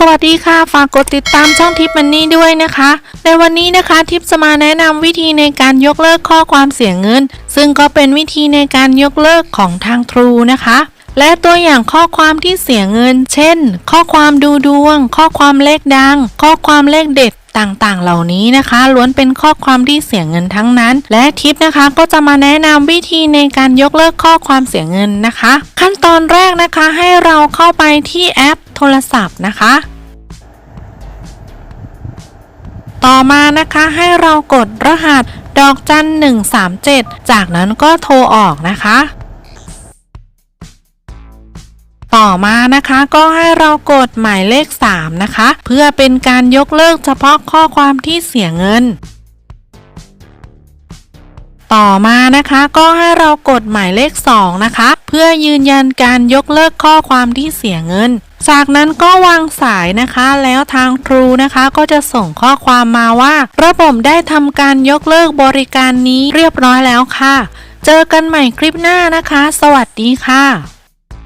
สวัสดีค่ะ ฝากกดติดตามช่องทิปมันนี่ด้วยนะคะ ในวันนี้นะคะทิปจะมาแนะนำวิธีในการยกเลิกข้อความเสียเงิน ซึ่งก็เป็นวิธีในการยกเลิกของทาง True นะคะ และตัวอย่างข้อความที่เสียเงิน เช่น ข้อความดูดวง ข้อความเลขดัง ข้อความเลขเด็ดต่างๆ เหล่านี้นะคะ ล้วนเป็นข้อความที่เสียเงินทั้งนั้น และทิปนะคะก็จะมาแนะนำวิธีในการยกเลิกข้อความเสียเงินนะคะ ขั้นตอนแรกนะคะให้เราเข้าไปที่แอป โทรศัพท์นะคะ ต่อมานะคะให้เรากดรหัสดอกจัน137 จากนั้นก็โทรออกนะคะ ต่อมานะคะก็ให้เรากดหมายเลข 3 นะคะ เพื่อเป็นการยกเลิกเฉพาะข้อความที่เสียเงินต่อมานะคะก็ให้เรากดหมายเลข 2 นะคะ เพื่อยืนยันการยกเลิกข้อความที่เสียเงิน จากนั้นก็วางสายนะคะ แล้วทางครูนะคะก็จะส่งข้อความมาว่า ระบบได้ทำการยกเลิกบริการนี้เรียบร้อยแล้วค่ะ เจอกันใหม่คลิปหน้านะคะ สวัสดีค่ะ